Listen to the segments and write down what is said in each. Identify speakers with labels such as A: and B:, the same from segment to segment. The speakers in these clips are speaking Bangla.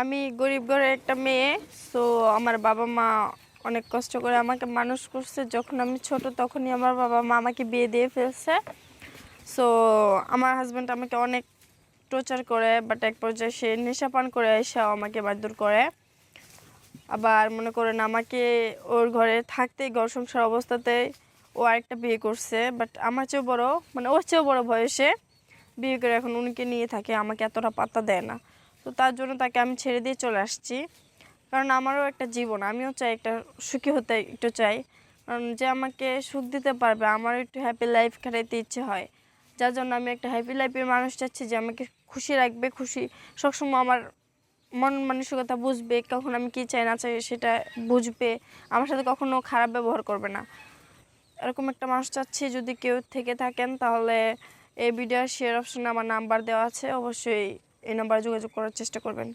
A: আমি গরিব ঘরের একটা মেয়ে সো আমার বাবা মা অনেক কষ্ট করে আমাকে মানুষ করছে। যখন আমি ছোট তখনই আমার বাবা মা আমাকে বিয়ে দিয়ে ফেলছে। সো আমার হাজব্যান্ড আমাকে অনেক টর্চার করে বাট এক পর্যায়ে সে নেশা পান করে এসেও আমাকে মারধর করে। আবার মনে করেন আমাকে ওর ঘরে থাকতে ঘর সংসার অবস্থাতে ও আরেকটা বিয়ে করছে বাট আমার চেয়েও বড় মানে ওর চেয়েও বড় বয়সে বিয়ে করে এখন উনিকে নিয়ে থাকে, আমাকে এতটা পাত্তা দেয় না। তো তার জন্য তাকে আমি ছেড়ে দিয়ে চলে আসছি। কারণ আমারও একটা জীবন, আমিও চাই একটা সুখী হতে একটু চাই। কারণ যে আমাকে সুখ দিতে পারবে, আমার একটু হ্যাপি লাইফ কাটাইতে ইচ্ছে হয়। যার জন্য আমি একটা হ্যাপি লাইফের মানুষ চাচ্ছি যে আমাকে খুশি রাখবে, খুশি, সবসময় আমার মন মানসিকতা বুঝবে, কখন আমি কি চাই না চাই সেটা বুঝবে, আমার সাথে কখনো খারাপ ব্যবহার করবে না। এরকম একটা মানুষ চাচ্ছি, যদি কেউ থেকে থাকেন তাহলে এই ভিডিও শেয়ার অপশনে আমার নাম্বার দেওয়া আছে, অবশ্যই এই নাম্বারে যোগাযোগ করার চেষ্টা করবেন।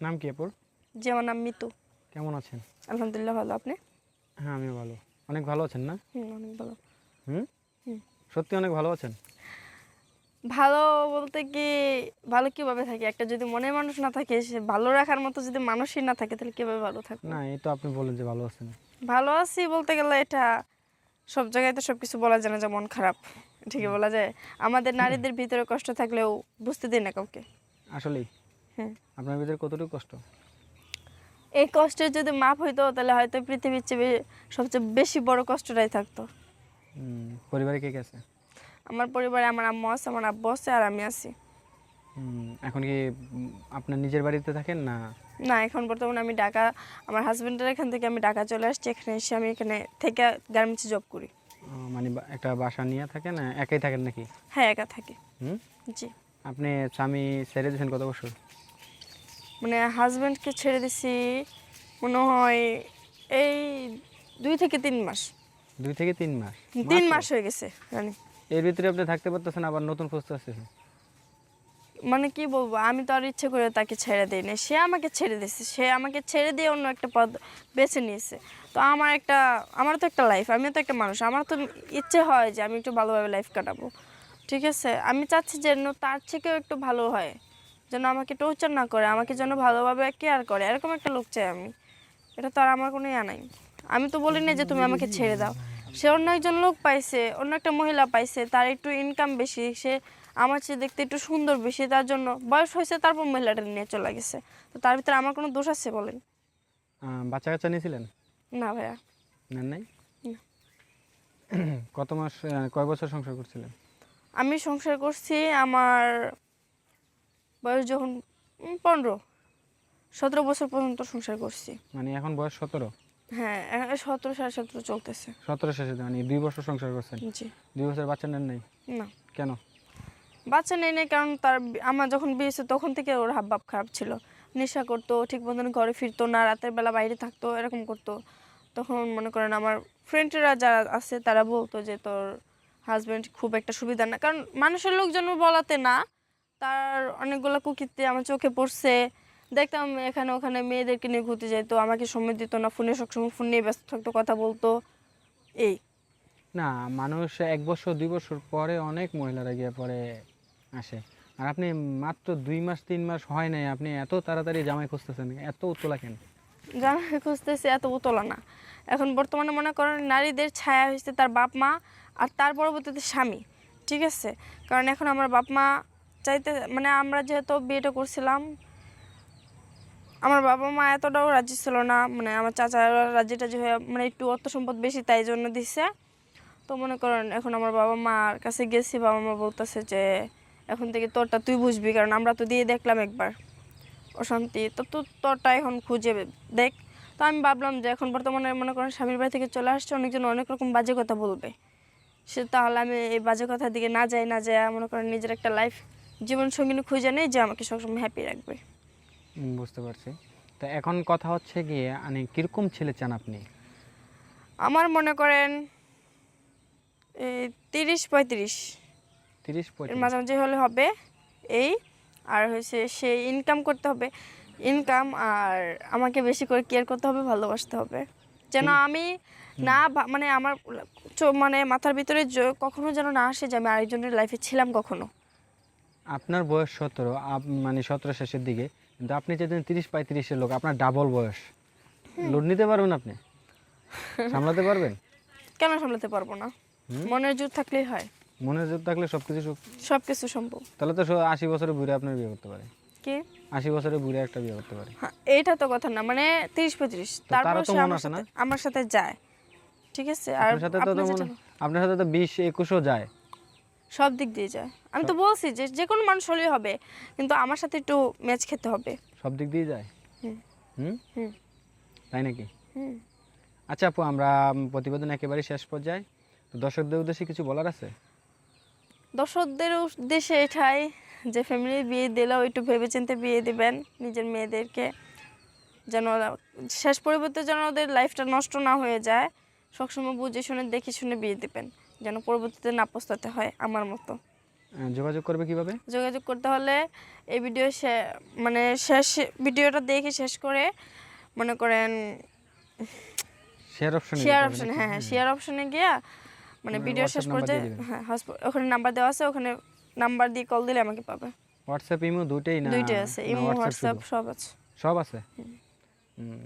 B: নাম কি আপুর?
A: জি আমার নাম মিতু।
B: কেমন আছেন?
A: আলহামদুলিল্লাহ ভালো। আপনি?
B: হ্যাঁ আমি ভালো। অনেক ভালো আছেন না?
A: হুম অনেক ভালো।
B: হুম। সত্যি অনেক ভালো আছেন?
A: ভালো বলতে কি ভালো কীভাবে থাকে? একটা যদি মনের মানুষ না থাকে সে ভালো রাখার মতো যদি মানুষই না থাকে তাহলে কীভাবে ভালো থাকবে?
B: না এই তো আপনি বলেন যে ভালো আছেন।
A: ভালো আছি বলতে গেলে এটা সব জায়গায় তো সব কিছু বলা যায় না যে মন খারাপ। ঠিকই বলা যায়। আমাদের নারীদের ভিতরে কষ্ট থাকলেও বুঝতে দিই না কাউকে।
B: আসলেই?
A: হ্যাঁ।
B: আপনার ভিতরে কতটুকু কষ্ট?
A: এই কষ্টের যদি মাপ হইতো তাহলে হয়তো পৃথিবীর চেয়ে সবচেয়ে বেশি বড় কষ্টটাই থাকতো।
B: পরিবারে কে কে আছে?
A: আমার পরিবারে আমার আম্মু আছে আমার আব্বু আছে আর আমি আছি।
B: এখন কি আপনার নিজের বাড়িতে থাকেন না?
A: না এখন বর্তমানে আমি ঢাকা আমার হাজবেন্ডের এখান থেকে আমি ঢাকা চলে আসছি এখানে এসে আমি এখানে থেকে গার্মেন্টসে জব করি।
B: মানে একটা বাসা নিয়ে থাকেন না একাই থাকেন নাকি?
A: হ্যাঁ একা থাকি।
B: হুম?
A: জি।
B: আপনি স্বামী ছেড়ে দিয়েছেন কত বছর?
A: মানে হাজবেন্ডকে ছেড়ে দিছি মনে হয় এই দুই থেকে তিন মাস।
B: দুই থেকে তিন মাস?
A: তিন মাস হয়ে গেছে রানি
B: এর ভিতরে আপনি থাকতে পারতেছেন আবার নতুন খুঁজতে আসতেছেন
A: মানে কি বলব আমি তো আর ইচ্ছে করে তাকে ছেড়ে দিই না সে আমাকে ছেড়ে দিয়েছে সে আমাকে ছেড়ে দিয়ে অন্য একটা পদ বেছে নিয়েছে। তো আমার একটা আমার তো একটা লাইফ আমিও তো একটা মানুষ। আমার তো ইচ্ছে হয় যে আমি একটু ভালোভাবে লাইফ কাটাবো। ঠিক আছে? আমি চাচ্ছি যেন তার থেকেও একটু ভালো হয়। যেন আমাকে টর্চার না করে আমাকে যেন ভালোভাবে কেয়ার করে। এরকম একটা লোক চাই আমি। এটা তো আর আমার কোনো ইয়া নাই। আমি তো বলি না যে তুমি আমাকে ছেড়ে দাও। সে অন্য একজন লোক পাইছে অন্য একটা মহিলা পাইছে তার একটু ইনকাম বেশি সে আমার চেয়ে দেখতে একটু সুন্দর বেশি তার জন্য বয়স হয়েছে তারপর মহিলাটা নিয়ে চলে গেছে। তো তার ভিতরে আমার কোনো দোষ আছে বলেন?
B: বাচ্চা কাচ্চা নিয়েছিলেন?
A: না ভাইয়া।
B: নেন নাই। কত মাস কয় বছর সংসার করছিলেন?
A: আমি সংসার করছি আমার বয়স যখন পনেরো সতেরো বছর পর্যন্ত সংসার করছি।
B: মানে এখন বয়স সতেরো?
A: হ্যাঁ সতেরো সাড়ে সতেরো চলতেছে।
B: সতেরো শেষে মানে দুই বছর সংসার করছেন?
A: জি।
B: দুই বছর বাচ্চা নেন নাই?
A: না।
B: কেন?
A: বাচ্চা নেই নেই কারণ তার আমার যখন বিয়ে হয়েছে তখন থেকে ওর হাব ভাব খারাপ ছিল। নেশা করতো ঠিক মতন ঘরে ফিরতো না রাতের বেলা বাইরে থাকতো এরকম করতো। তখন মনে করেন আমার ফ্রেন্ডরা যারা আছে তারা বলতো যে তোর হাজব্যান্ড খুব একটা সুবিধা না। কারণ মানুষের লোকজন বলাতে না, তার অনেকগুলো কুকিতে আমার চোখে পড়ছে। দেখতাম এখানে ওখানে মেয়েদেরকে নিয়ে ঘুরতে যেত আমাকে সময় দিত না, ফোনে সবসময় ফোন নিয়ে ব্যস্ত থাকতো, কথা বলতো। এই।
B: না, মানুষ এক বছর, দুই বছর পরে অনেক মহিলারা গিয়ে পরে আসে। আর আপনি মাত্র দুই মাস, তিন মাস হয় নাই, আপনি এত তাড়াতাড়ি জামাই খুঁজতেছেন, এত উত্তলা কেন?
A: জামাই খুঁজতেছে এত উতলা না। এখন বর্তমানে মনে করেন নারীদের ছায়া হয়েছে তার বাপ মা আর তার পরবর্তীতে স্বামী, ঠিক আছে? কারণ এখন আমার বাপ মা চাইতে মানে আমরা যেহেতু বিয়েটা করছিলাম, আমার বাবা মা এতটাও রাজি ছিল না মানে আমার চাচা রাজি টাজি হয়ে মানে একটু অর্থ সম্পদ বেশি তাই জন্য দিছে। তো মনে করেন এখন আমার বাবা মার কাছে গেছি, বাবা মা বলতেছে যে, এখন থেকে তোরটা তুই বুঝবি, কারণ আমরা তো দিয়ে দেখলাম একবার। অশান্তি। তো তো তোরটা এখন খুঁজে দেখ। তো আমি ভাবলাম যে এখন বর্তমানে মনে করেন স্বামীর বাড়ি থেকে চলে আসছে অনেকজন অনেক রকম বাজে কথা বলবে। সে তাহলে আমি এই বাজে কথার দিকে না যাই না যাই মনে করেন নিজের একটা লাইফ জীবন সঙ্গিনী খুঁজে নেই যে আমাকে সবসময় হ্যাপি রাখবে।
B: বুঝতে পারছি। তো এখন কথা হচ্ছে গিয়ে মানে কীরকম ছেলে চান আপনি?
A: আমার মনে করেন এই তিরিশ পঁয়ত্রিশ।
B: তিরিশ পঁয়ত্রিশ।
A: মাঝামাঝি হলে হবে এই আর হয়েছে সে ইনকাম করতে হবে। ইনকাম আর আমাকে বেশি করে কেয়ার করতে হবে ভালোবাসতে হবে। যেন আমি না মানে আমার মানে মাথার ভিতরে কখনো যেন না আসে যে আমি আরেকজনের লাইফে ছিলাম কখনো।
B: আপনার বয়স সতেরো মানে সতেরো শেষের দিকে কিন্তু আপনি যেদিন তিরিশ পঁয়ত্রিশের লোক আপনার ডাবল বয়স। লোড নিতে পারবেন আপনি? সামলাতে পারবেন?
A: কেন সামলাতে পারব না? মনের জোর থাকলেই হয়।
B: মনে থাকলে সব কিছু সব-
A: সব কিছু সম্ভব।
B: তাহলে তো আশি বছরের বুড়ে আপনার বিয়ে করতে পারে।
A: কি?
B: আশি বছরের বুড়ে একটা বিয়ে করতে পারে।
A: হ্যাঁ, এইটা তো কথা না মানে তিরিশ পঁয়ত্রিশ। তারপর
B: তো মন
A: আমার
B: আছে না?
A: সাথে আমার সাথে যায়। ঠিক আছে? আর
B: সাথে তো
A: আপনার
B: সাথে তো বিশ একুশও যায়।
A: সব দিক দিয়ে যায়। আমি তো বলছি যে যে কোনো মানুষ হলেই হবে কিন্তু আমার সাথে একটু ম্যাচ খেতে হবে।
B: সব দিক দিয়ে যায়?
A: হুম।
B: হুম?
A: হুম।
B: তাই নাকি?
A: হুম।
B: আচ্ছা আপু আমরা প্রতিবেদন একেবারে শেষ পর্যায়ে। তো দর্শকদের উদ্দেশ্যে কিছু বলার আছে?
A: দর্শকদের উদ্দেশ্যে এটাই যে ফ্যামিলি বিয়ে দিলেও একটু ভেবেচিন্তে বিয়ে দিবেন নিজের মেয়েদেরকে যেন শেষ পরিবর্তে যেন ওদের লাইফটা নষ্ট না হয়ে যায় সবসময় বুঝে শুনে দেখে শুনে বিয়ে দিবেন যেন পরবর্তীতে না পস্তাতে হয় আমার মতো।
B: যোগাযোগ করবে কীভাবে?
A: যোগাযোগ করতে হলে এই ভিডিও মানে শেষ ভিডিওটা দেখে শেষ করে মনে করেন
B: শেয়ার অপশন
A: শেয়ার অপশনে হ্যাঁ হ্যাঁ শেয়ার অপশনে গিয়া মানে ভিডিও শেষ
B: করতে
A: পর্যায়ে হ্যাঁ ওখানে নাম্বার দেওয়া আছে ওখানে নাম্বার দিয়ে কল দিলে আমাকে পাবে।
B: হোয়াটসঅ্যাপ ইমো দুটেই না?
A: দুটেই আছে ইমো
B: WhatsApp
A: হোয়াটসঅ্যাপ সব আছে।
B: সব আছে? হুম।